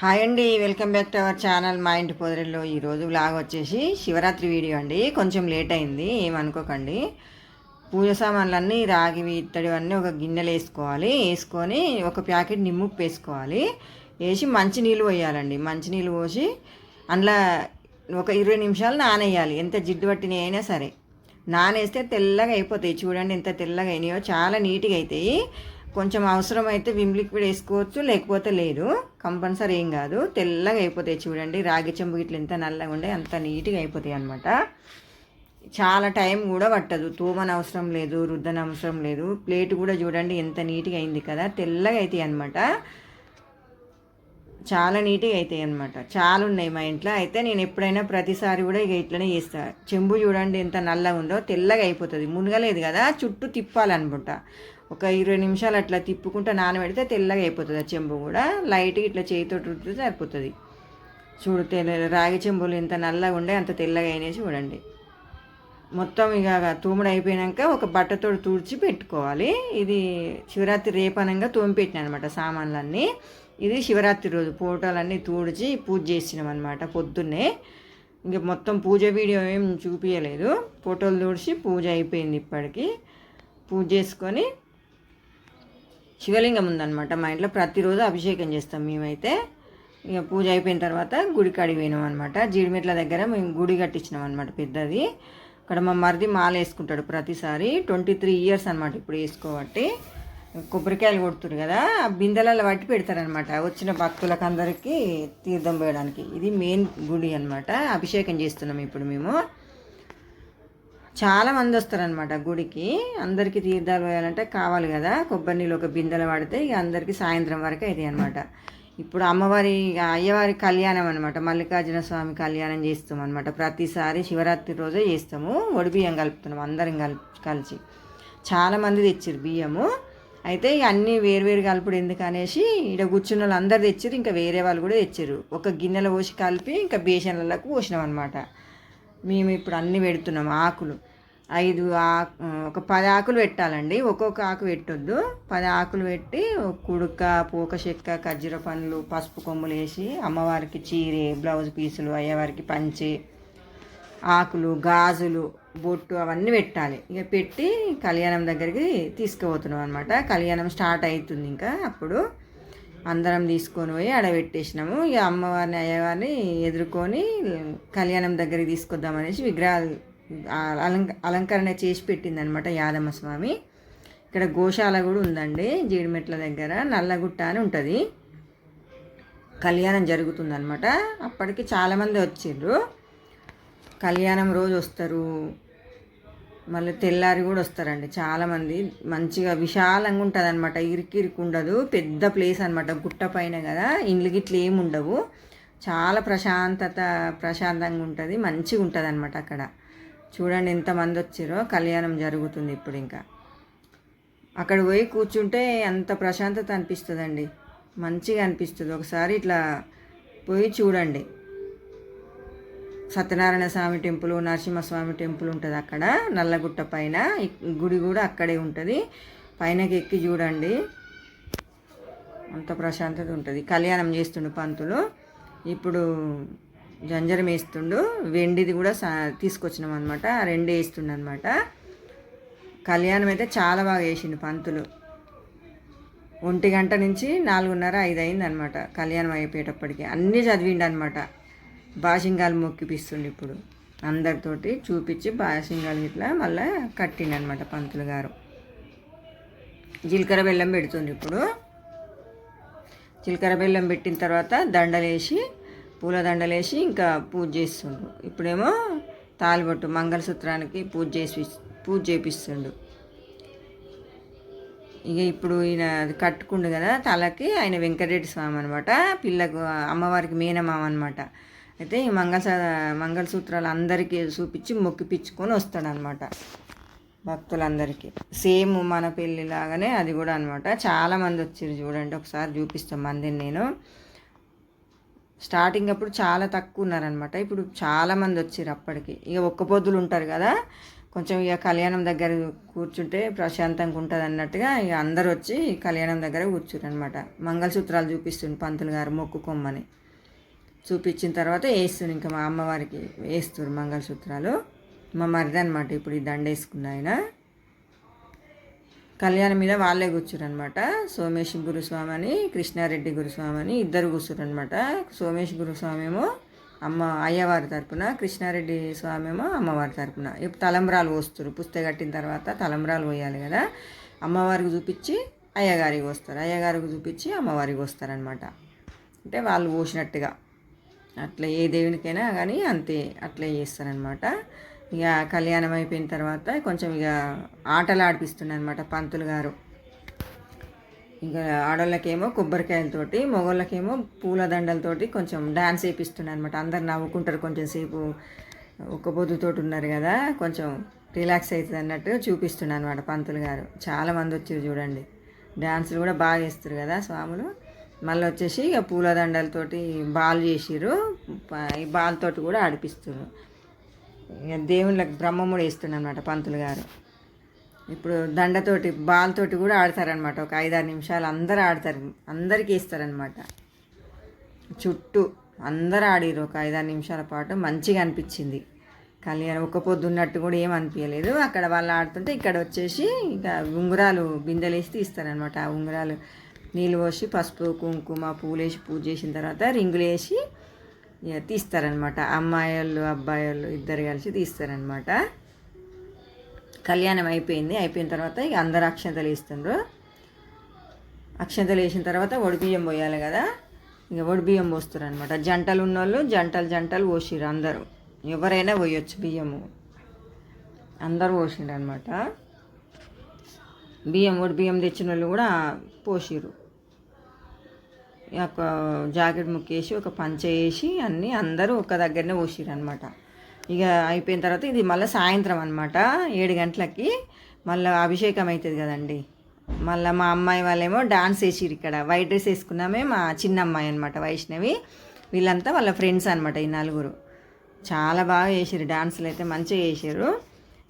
Hi అండి welcome back to our channel మా ఇంటి పొదరిలో ఈరోజు బ్లాగ్ వచ్చేసి శివరాత్రి వీడియో అండి. కొంచెం లేట్ అయింది ఏమనుకోకండి పూజ సామాన్లన్నీ రాగివి ఇత్తడివన్నీ ఒక గిన్నెలు వేసుకోవాలి. వేసుకొని ఒక ప్యాకెట్ నిమ్ముప్పు వేసుకోవాలి. వేసి మంచి నీళ్ళు పోయాలండి. మంచి నీళ్ళు పోసి అందులో ఒక ఇరవై నిమిషాలు నానేయాలి. ఎంత జిడ్డు పట్టిన అయినా సరే. నానేస్తే తెల్లగా అయిపోతాయి. చూడండి ఎంత తెల్లగా అయినాయో. చాలా నీట్గా అవుతాయి కొంచెం అవసరమైతే విమ్ లిక్విడ్ వేసుకోవచ్చు లేకపోతే లేదు. కంపల్సరీ ఏం కాదు. తెల్లగా అయిపోతాయి చూడండి. రాగి చెంబు ఇట్లా ఎంత నల్లగా ఉండే అంత నీట్గా అయిపోతాయి అనమాట చాలా టైం కూడా పట్టదు. తూమన అవసరం లేదు రుద్దన అవసరం లేదు. ప్లేట్ కూడా చూడండి ఎంత నీట్గా అయింది కదా. తెల్లగా అవుతాయి అనమాట చాలా నీట్గా అవుతాయి అనమాట చాలా ఉన్నాయి మా ఇంట్లో. అయితే నేను ఎప్పుడైనా ప్రతిసారి కూడా ఇక ఇట్లనే చేస్తాను చెంబు చూడండి ఎంత నల్లగా ఉందో తెల్లగా అయిపోతుంది. మునగలేదు కదా. చుట్టూ తిప్పాలనుకుంటా ఒక ఇరవై నిమిషాలు అట్లా తిప్పుకుంటూ నానబెడితే తెల్లగా అయిపోతుంది ఆ చెంబు కూడా. లైట్గా ఇట్లా చేతితో రుద్దితే సరిపోతుంది. చూడు తెల్ల రాగి చెంబులు ఎంత నల్లగా ఉండే అంత తెల్లగా అయినాయి చూడండి. మొత్తం ఇక తూముడు అయిపోయాక ఒక బట్టతో తుడిచి పెట్టుకోవాలి. ఇది శివరాత్రి రేపనంగా తోమిపెట్టిన అనమాట సామాన్లన్నీ. ఇది శివరాత్రి రోజు ఫోటోలన్నీ తుడిచి పూజ చేసినాం అనమాట పొద్దున్నే. ఇంక మొత్తం పూజ వీడియో ఏం చూపించలేదు ఫోటోలు తుడిచి పూజ అయిపోయింది ఇప్పటికీ. పూజ చేసుకొని శివలింగం ఉందన్నమాట. మా ఇంట్లో ప్రతిరోజు అభిషేకం చేస్తాం మేమైతే. ఇక పూజ అయిపోయిన తర్వాత గుడి కాడికి పోయినాం అనమాట జీడిమెట్ల దగ్గర మేము గుడి కట్టించినాం అనమాట పెద్దది. అక్కడ మా మరిది మాల వేసుకుంటాడు ప్రతిసారి. ట్వంటీ త్రీ ఇయర్స్ అనమాట ఇప్పుడు వేసుకోబట్టి. కొబ్బరికాయలు కొడుతురు కదా ఆ బిందెలలో పట్టి పెడతారనమాట వచ్చిన భక్తులకు అందరికీ తీర్థం పోయడానికి. ఇది మెయిన్ గుడి అనమాట అభిషేకం చేస్తున్నాం ఇప్పుడు మేము. చాలా మంది వస్తారనమాట గుడికి. అందరికీ తీర్థాలు పోయాలంటే కావాలి కదా. కొబ్బరి నీళ్ళు ఒక బిందెలు పడితే ఇక అందరికీ సాయంత్రం వరకు అయితే అనమాట ఇప్పుడు అమ్మవారి అయ్యవారి కళ్యాణం అనమాట మల్లికార్జున స్వామి కళ్యాణం చేస్తాం అనమాట ప్రతిసారి శివరాత్రి రోజే చేస్తాము. ఒడి బియ్యం కలుపుతున్నాం అందరం కలిపి కలిసి. చాలామంది తెచ్చారు బియ్యము. అయితే ఇక అన్నీ వేరువేరు కలుపుడు ఎందుకు అనేసి ఇక్కడ కూర్చున్న వాళ్ళు అందరు తెచ్చారు ఇంకా వేరే వాళ్ళు కూడా తెచ్చారు ఒక గిన్నెలో పోసి కలిపి ఇంకా బేసన్లకు పోసినాం అనమాట మేము ఇప్పుడు అన్నీ పెడుతున్నాం ఆకులు. ఐదు ఆకు ఒక పది ఆకులు పెట్టాలండి. ఒక్కొక్క ఆకు పెట్టొద్దు. పది ఆకులు పెట్టి కుడుక పూక చెక్క ఖర్జూర పండ్లు పసుపు కొమ్ములు వేసి అమ్మవారికి చీరే బ్లౌజ్ పీసులు అయ్యవారికి పంచి ఆకులు గాజులు బొట్టు అవన్నీ పెట్టాలి. ఇక పెట్టి కళ్యాణం దగ్గరికి తీసుకుపోతున్నాం అనమాట కళ్యాణం స్టార్ట్ అవుతుంది ఇంకా అప్పుడు. అందరం తీసుకొని పోయి ఆడ పెట్టేసినాము. ఇక అమ్మవారిని అయ్యవారిని ఎదుర్కొని కళ్యాణం దగ్గరికి తీసుకొద్దామనేసి విగ్రహాలు అలంక అలంకరణ చేసి పెట్టిందనమాట యాదమ్మ స్వామి. ఇక్కడ గోశాల కూడా ఉందండి జీడిమెట్ల దగ్గర. నల్లగుట్ట అని ఉంటుంది. కళ్యాణం జరుగుతుందనమాట అప్పటికి చాలామంది వచ్చిండ్రు కళ్యాణం రోజు వస్తారు. మళ్ళీ తెల్లారి కూడా వస్తారండి. చాలామంది మంచిగా విశాలంగా ఉంటుంది అనమాట ఇరికి ఉండదు పెద్ద ప్లేస్ అనమాట గుట్ట పైన కదా. ఇండ్లు గిట్లు ఏమి ఉండవు. చాలా ప్రశాంతత ప్రశాంతంగా ఉంటుంది. మంచిగా ఉంటుంది అనమాట అక్కడ. చూడండి ఎంతమంది వచ్చారో. కళ్యాణం జరుగుతుంది ఇప్పుడు ఇంకా. అక్కడ పోయి కూర్చుంటే అంత ప్రశాంతత అనిపిస్తుందండి. మంచిగా అనిపిస్తుంది. ఒకసారి ఇట్లా పోయి చూడండి. సత్యనారాయణ స్వామి టెంపుల్ నరసింహస్వామి టెంపుల్ ఉంటుంది అక్కడ. నల్లగుట్ట పైన. గుడి కూడా అక్కడే ఉంటుంది. పైనకి ఎక్కి చూడండి. అంత ప్రశాంతత ఉంటుంది. కళ్యాణం చేస్తుండు పంతులు. ఇప్పుడు జంజరం వేస్తుండు. వెండిది కూడా సా తీసుకొచ్చినాం అనమాట రెండు వేస్తుండ అనమాట కళ్యాణం అయితే చాలా బాగా వేసిండు పంతులు. ఒంటి గంట నుంచి నాలుగున్నర ఐదు అయింది అనమాట కళ్యాణం అయిపోయేటప్పటికి. అన్నీ చదివిండు అనమాట బాసింగాలు మొక్కిపిస్తుండు ఇప్పుడు. అందరితోటి చూపించి బాసింగాలు ఇట్లా మళ్ళీ కట్టిండనమాట పంతులు గారు. జీలకర్ర బెల్లం పెడుతుంది ఇప్పుడు. జీలకర్ర బెల్లం పెట్టిన తర్వాత దండలేసి పూల దండలేసి ఇంకా పూజ చేస్తుండు ఇప్పుడేమో తాలిబొట్టు మంగళసూత్రానికి పూజ చేసి పూజ చేపిస్తుండు. ఇక ఇప్పుడు ఈయన కట్టుకుండు కదా తలకి ఆయన వెంకటరెడ్డి స్వామి అనమాట పిల్లకు అమ్మవారికి మేనమామ అనమాట అయితే ఈ మంగళ మంగళసూత్రాలు అందరికీ చూపించి మొక్కిపించుకొని వస్తాడనమాట. భక్తులందరికీ. సేమ్ మన పెళ్ళిలాగానే అది కూడా అనమాట. చాలామంది వచ్చారు చూడండి ఒకసారి చూపిస్తాం మందిని నేను. స్టార్టింగ్ అప్పుడు చాలా తక్కువ ఉన్నారనమాట. ఇప్పుడు చాలామంది వచ్చారు అప్పటికి. ఇక ఒక్క పొద్దులు ఉంటారు కదా కొంచెం ఇక కళ్యాణం దగ్గర కూర్చుంటే ప్రశాంతంగా ఉంటుంది అన్నట్టుగా ఇక అందరు వచ్చి కళ్యాణం దగ్గర కూర్చురు అనమాట మంగళసూత్రాలు చూపిస్తుంది పంతులు గారు మొక్కుకొమ్మని చూపించిన తర్వాత వేస్తుంది. ఇంకా మా అమ్మవారికి వేస్తారు మంగళసూత్రాలు. మా మరిది అనమాట ఇప్పుడు ఈ దండ వేసుకున్న ఆయన. కళ్యాణం మీద వాళ్ళే కూర్చురనమాట సోమేష్ గురుస్వామి అని కృష్ణారెడ్డి గురుస్వామి అని ఇద్దరు కూర్చురనమాట సోమేష్ గురుస్వామి ఏమో అమ్మ అయ్యవారి తరపున కృష్ణారెడ్డి స్వామి ఏమో అమ్మవారి తరపున. ఇప్పుడు తలంబ్రాలు పోస్తారు. పుస్తక కట్టిన తర్వాత తలంబ్రాలు పోయాలి కదా. అమ్మవారికి చూపించి అయ్యగారికి వస్తారు అయ్యగారికి చూపించి అమ్మవారికి వస్తారనమాట అంటే వాళ్ళు పోసినట్టుగా. అట్లా ఏ దేవునికైనా కానీ అంతే అట్లే చేస్తారనమాట. ఇక కళ్యాణం అయిపోయిన తర్వాత కొంచెం ఇక ఆటలు ఆడిపిస్తుండే అనమాట పంతులు గారు. ఇంకా ఆడోళ్ళకేమో కొబ్బరికాయలతోటి మగవాళ్ళకేమో పూలదండలతోటి కొంచెం డ్యాన్స్ వేపిస్తుండే అనమాట అందరు నవ్వుకుంటారు కొంచెం సేపు. ఒక్క పొద్దుతోటి ఉన్నారు కదా కొంచెం రిలాక్స్ అవుతుంది అన్నట్టు చూపిస్తుండే అనమాట పంతులు గారు. చాలామంది వచ్చారు చూడండి. డ్యాన్సులు కూడా బాగా వేస్తారు కదా స్వాములు. మళ్ళీ వచ్చేసి ఇక పూల దండలతోటి బాల్ చేసిరు ఈ బాల్తోటి కూడా ఆడిపిస్తారు ఇక దేవుళ్ళకి బ్రహ్మముడు వేస్తుండ అనమాట పంతులు గారు. ఇప్పుడు దండతోటి బాల్తోటి కూడా ఆడతారనమాట ఒక ఐదారు నిమిషాలు అందరు ఆడతారు. అందరికీ వేస్తారనమాట చుట్టూ అందరు ఆడిరు ఒక ఐదారు నిమిషాల పాటు మంచిగా అనిపించింది. కళ్యాణం ఒక్క పొద్దు ఉన్నట్టు కూడా ఏం అనిపించలేదు. అక్కడ వాళ్ళు ఆడుతుంటే ఇక్కడ వచ్చేసి ఇక ఉంగరాలు బిందెలేసి తీస్తారనమాట ఆ ఉంగరాలు నీళ్ళు పోసి పసుపు కుంకుమ పూలేసి పూజ చేసిన తర్వాత రింగులు వేసి ఇక తీస్తారనమాట అమ్మాయి వాళ్ళు అబ్బాయి వాళ్ళు ఇద్దరు కలిసి తీస్తారనమాట కళ్యాణం అయిపోయింది. అయిపోయిన తర్వాత ఇక అందరు అక్షంతలు వేస్తుండ్రు. అక్షంతలు వేసిన తర్వాత ఒడిబియ్యం పోయాలి కదా. ఇక ఒడిబియ్యం పోస్తారు అనమాట జంటలు ఉన్నోళ్ళు జంటలు జంటలు పోసిరు అందరూ. ఎవరైనా పోయొచ్చు బియ్యము. అందరూ పోసిండ్రు అనమాట బియ్యం ఒడి బియ్యం తెచ్చిన వాళ్ళు కూడా పోసిరు ఒక జాకెట్ ముక్కేసి ఒక పంచ వేసి అన్నీ అందరూ ఒక దగ్గరనే పోసిరనమాట అనమాట ఇక అయిపోయిన తర్వాత ఇది మళ్ళీ సాయంత్రం అనమాట ఏడు గంటలకి మళ్ళీ అభిషేకం అవుతుంది కదండి. మళ్ళీ మా అమ్మాయి వాళ్ళేమో డాన్స్ వేసిరు ఇక్కడ. వైట్ డ్రెస్ వేసుకున్నామే మా చిన్న అమ్మాయి అనమాట వైష్ణవి. వీళ్ళంతా వాళ్ళ ఫ్రెండ్స్ అనమాట ఈ నలుగురు. చాలా బాగా చేసారు డాన్సులు అయితే మంచిగా చేసారు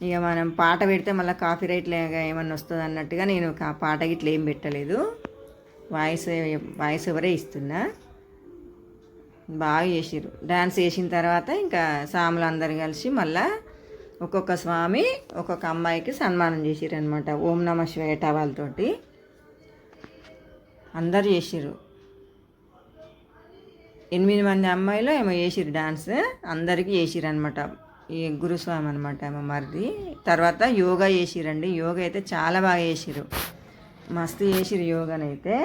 ఇక మనం పాట పెడితే మళ్ళీ కాఫీ రైట్ ఏమన్నా వస్తుంది అన్నట్టుగా నేను పాట గిట్ల ఏం పెట్టలేదు. వాయిస్ వాయిస్ ఓవరే ఇస్తున్నా. బాగా చేసిరు డాన్స్ చేసిన తర్వాత ఇంకా సాములు అందరు కలిసి మళ్ళా ఒక్కొక్క స్వామి ఒక్కొక్క అమ్మాయికి సన్మానం చేసిర్రు అనమాట ఓం నమ శివాయ టవాలతోటి అందరు చేసిరు ఎనిమిది మంది అమ్మాయిలు ఏమో చేసిరు డాన్స్. అందరికీ చేసిర్రు అనమాట ఈ గురుస్వామి అనమాట ఏమో మరిది. తర్వాత యోగా చేసిరండి. యోగా అయితే చాలా బాగా చేసిరు మస్తు చేసిర్రు యోగానైతే.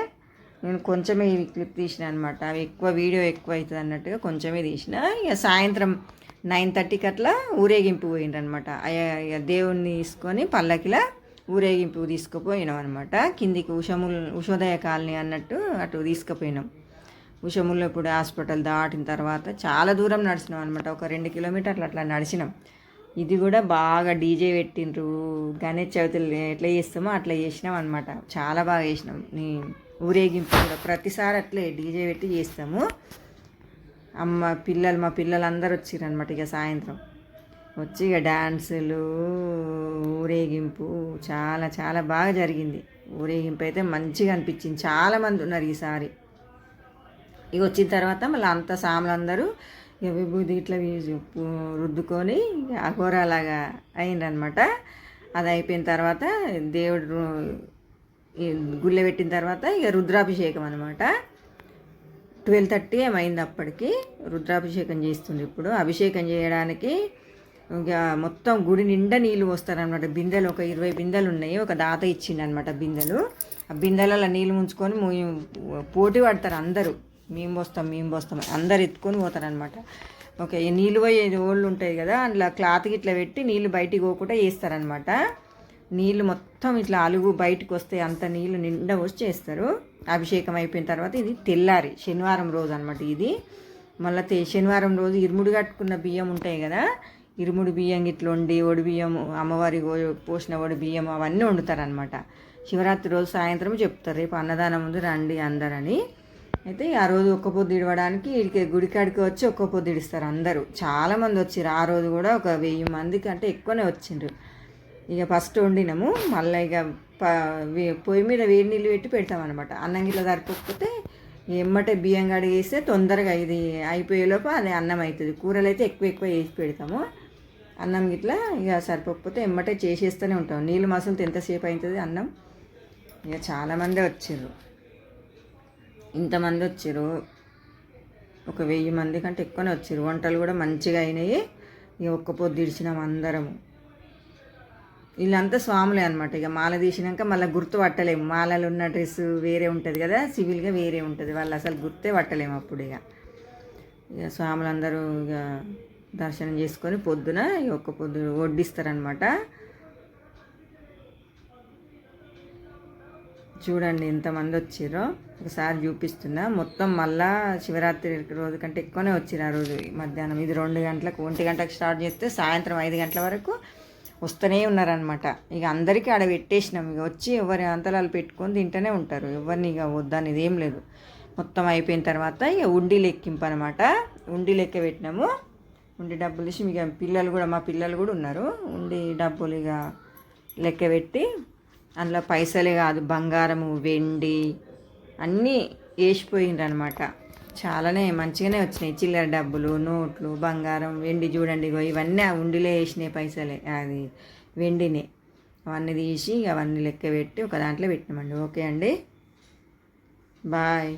నేను కొంచెమే ఈ క్లిప్ తీసిన అనమాట అవి ఎక్కువ వీడియో ఎక్కువ అవుతుంది అన్నట్టుగా కొంచెమే తీసిన. ఇక సాయంత్రం నైన్ థర్టీకి అట్లా ఊరేగింపు పోయిండ్రు అనమాట ఇక దేవుణ్ణి తీసుకొని పల్లకిలా ఊరేగింపు తీసుకుపోయినాం అనమాట కిందికి ఉషముల్ ఉషోదయ కాలనీ అన్నట్టు అటు తీసుకుపోయినాం. ఉషముల్లో ఇప్పుడు హాస్పిటల్ దాటిన తర్వాత చాలా దూరం నడిచినాం అనమాట ఒక రెండు కిలోమీటర్లు అట్లా నడిచినాం. ఇది కూడా బాగా డీజే పెట్టిండ్రు. గణేష్ చవితులు ఎట్లా చేస్తామో అట్లా చేసినాం అనమాట చాలా బాగా చేసినాం. నీ ఊరేగింపు కూడా ప్రతిసారి అట్లే డీజే పెట్టి చేస్తాము. అమ్మ పిల్లలు మా పిల్లలు అందరు వచ్చిర్రు అనమాట ఇక సాయంత్రం. వచ్చి ఇక డాన్సులు ఊరేగింపు చాలా చాలా బాగా జరిగింది. ఊరేగింపు అయితే మంచిగా అనిపించింది. చాలామంది ఉన్నారు ఈసారి. ఇక వచ్చిన తర్వాత మళ్ళీ అంత సాములందరూ ఇక విభూది ఇట్లా రుద్దుకొని అఘోరాలాగా అయిందనమాట. అది అయిపోయిన తర్వాత దేవుడు గుళ్ళె పెట్టిన తర్వాత ఇక రుద్రాభిషేకం అనమాట. ట్వెల్వ్ థర్టీ ఏమైంది అప్పటికి. రుద్రాభిషేకం చేస్తుంది ఇప్పుడు. అభిషేకం చేయడానికి ఇక మొత్తం గుడి నిండా నీళ్ళు పోస్తారనమాట. బిందెలు ఒక ఇరవై బిందెలు ఉన్నాయి. ఒక దాత ఇచ్చిండనమాట బిందెలు. ఆ బిందెలలో నీళ్ళు ముంచుకొని పోటీ పడతారు అందరూ. మేము పోస్తాం మేము పోస్తాం అందరు ఎత్తుకొని పోతారనమాట ఓకే నీళ్ళు పోయే ఓళ్ళు ఉంటాయి కదా అందులో క్లాత్ ఇట్లా పెట్టి నీళ్ళు బయటికి పోకుండా వేస్తారనమాట నీళ్ళు మొత్తం ఇట్లా అలుగు బయటకు వస్తే అంత నీళ్ళు నిండా వచ్చి చేస్తారు. అభిషేకం అయిపోయిన తర్వాత ఇది తెల్లారి శనివారం రోజు అనమాట ఇది. మళ్ళీ శనివారం రోజు ఇరుముడు కట్టుకున్న బియ్యం ఉంటాయి కదా ఇరుముడు బియ్యం ఇట్లా వండి ఒడి బియ్యం అమ్మవారి పోసిన ఒడి బియ్యం అవన్నీ వండుతారనమాట శివరాత్రి రోజు సాయంత్రం చెప్తారు రేపు అన్నదానం ఉంది రండి అందరని. అయితే ఆ రోజు ఒక్క పొద్దు ఇడవడానికి వీడికి గుడికాడికి వచ్చి ఒక్క పొద్దు ఇడుస్తారు అందరూ. చాలామంది వచ్చారు ఆ రోజు కూడా ఒక వెయ్యి మంది కంటే ఎక్కువనే వచ్చిండ్రు ఇక ఫస్ట్ వండినాము. మళ్ళీ ఇక ప- వే- పొయ్యి మీద వేడి నీళ్ళు పెట్టి పెడతామన్నమాట. అన్నం గిట్ల సరిపోకపోతే ఎమ్మటే బియ్యం కడిగేస్తే తొందరగా ఇది అయిపోయేలోపు అది అన్నం అవుతుంది కూరలు అయితే ఎక్కువ ఎక్కువ వేసి పెడతాము. అన్నం గిట్ల ఇక సరిపోకపోతే ఎమ్మటే చేసేస్తూనే ఉంటాం. నీళ్ళు మసలితే ఎంతసేపు అవుతుంది అన్నం? ఇక చాలామంది వచ్చారు ఇంతమంది వచ్చారు ఒక వెయ్యి మంది కంటే ఎక్కువనే వచ్చారు వంటలు కూడా మంచిగా అయినాయి. ఇక ఒక్క పొద్దు ఇడిచినాం అందరము వీళ్ళంతా స్వాములే అనమాట ఇక మాల తీసినాక మళ్ళీ గుర్తు పట్టలేము. మాలలు ఉన్న డ్రెస్ వేరే ఉంటుంది కదా సివిల్గా వేరే ఉంటుంది. వాళ్ళు అసలు గుర్తే పట్టలేము అప్పుడు ఇక. ఇక స్వాములందరూ ఇక దర్శనం చేసుకొని పొద్దున ఇక ఒక్క పొద్దు వడ్డిస్తారనమాట చూడండి ఎంతమంది వచ్చిర్రో. ఒకసారి చూపిస్తున్నా. మొత్తం మళ్ళా శివరాత్రి రోజు కంటే ఎక్కువనే వచ్చిర్రు ఆ రోజు మధ్యాహ్నం. ఇది రెండు గంటలకు ఒంటి గంటలకు స్టార్ట్ చేస్తే సాయంత్రం ఐదు గంటల వరకు వస్తూనే ఉన్నారనమాట ఇక అందరికీ ఆడ పెట్టేసినాం. ఇక వచ్చి ఎవరి అంతరాలు పెట్టుకొని తింటూనే ఉంటారు. ఎవరిని ఇక వద్దనేది ఏం లేదు. మొత్తం అయిపోయిన తర్వాత ఇక ఉండి లెక్కింపు అనమాట ఉండి లెక్క పెట్టినాము. ఉండి డబ్బులు ఇచ్చి ఇక పిల్లలు కూడా మా పిల్లలు కూడా ఉన్నారు. ఉండి డబ్బులు ఇక లెక్క పెట్టి అందులో పైసలే కాదు బంగారము వెండి అన్నీ వేసిపోయిండ్రు అనమాట చాలానే మంచిగానే వచ్చినాయి. చిల్లర డబ్బులు నోట్లు బంగారం వెండి చూడండి ఇగో ఇవన్నీ ఆ ఉండిలో వేసినాయి పైసలే. అది వెండినే. అవన్నీ తీసి అవన్నీ లెక్క పెట్టి ఒక దాంట్లో పెట్టినామండి. ఓకే అండి. బాయ్.